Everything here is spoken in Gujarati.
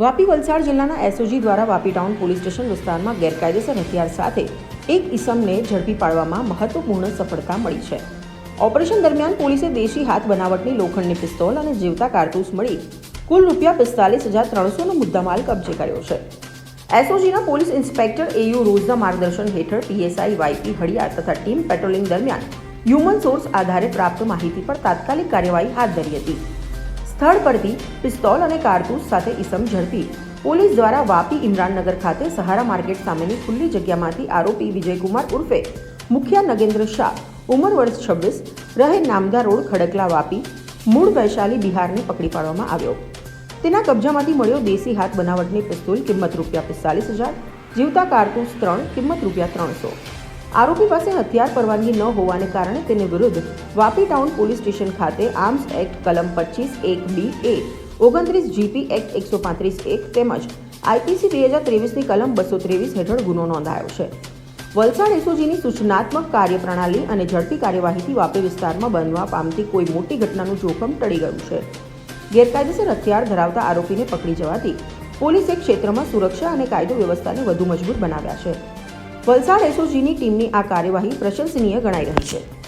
વાપી વલસાડ જિલ્લાના એસઓજી દ્વારા વાપી ટાઉન પોલીસ સ્ટેશન વિસ્તારમાં ગેરકાયદેસર હથિયાર સાથે એક ઇસમને ઝડપી પાડવામાં મહત્વપૂર્ણ સફળતા મળી છે. ઓપરેશન દરમિયાન પોલીસે દેશી હાથ બનાવટની લોખંડની પિસ્તોલ અને જીવતા કારતૂસ મળી કુલ રૂપિયા પિસ્તાલીસ હજાર ત્રણસોનો મુદ્દામાલ કબજે કર્યો છે. એસઓજીના પોલીસ ઇન્સ્પેક્ટર એયુ રોઝના માર્ગદર્શન હેઠળ પીએસઆઈ વાયપી હળિયાર તથા ટીમ પેટ્રોલિંગ દરમિયાન હ્યુમન સોર્સ આધારે પ્રાપ્ત માહિતી પર તાત્કાલિક કાર્યવાહી હાથ ધરી હતી. સ્થળ પરથી પિસ્તોલ અને કારતૂસ સાથે ઈસમ ઝડપી. પોલીસ દ્વારા વાપી ઇમરાનનગર ખાતે સહારા માર્કેટ સામેની ખુલ્લી જગ્યામાંથી આરોપી વિજયકુમાર ઉર્ફે મુખ્યા નગેન્દ્ર શાહ, ઉંમર વર્ષ છવ્વીસ, રહે નામદા રોડ ખડકલા વાપી, મૂળ વૈશાલી બિહારને પકડી પાડવામાં આવ્યો. તેના કબજામાંથી મળ્યો દેશી હાથ બનાવટની પિસ્તોલ, કિંમત રૂપિયા પિસ્તાલીસ હજાર, જીવતા કારતૂસ ત્રણ, કિંમત રૂપિયા ત્રણસો. આરોપી પાસે હથિયાર પરવાનગી ન હોવાને કારણે તેને વિરુદ્ધ વાપી ટાઉન પોલીસ સ્ટેશન ખાતે આર્મ્સ એક્ટ કલમ પચીસ એક બી એ, ઓગણત્રીસ જીપી એક્ટ એકસો પાંત્રીસ એક તેમજ આઈપીસી બે હજાર ત્રેવીસની કલમ બસો ત્રેવીસ હેઠળ ગુનો નોંધાયો છે. વલસાડ એસઓજીની સૂચનાત્મક કાર્યપ્રણાલી અને ઝડપી કાર્યવાહીથી વાપી વિસ્તારમાં બનવા પામતી કોઈ મોટી ઘટનાનું જોખમ ટળી ગયું છે. ગેરકાયદેસર હથિયાર ધરાવતા આરોપીને પકડી જવાથી પોલીસે ક્ષેત્રમાં સુરક્ષા અને કાયદો વ્યવસ્થાને વધુ મજબૂત બનાવ્યા છે. વલસાડ એસઓજીની ટીમની આ કાર્યવાહી પ્રશંસનીય ગણાઈ રહી છે.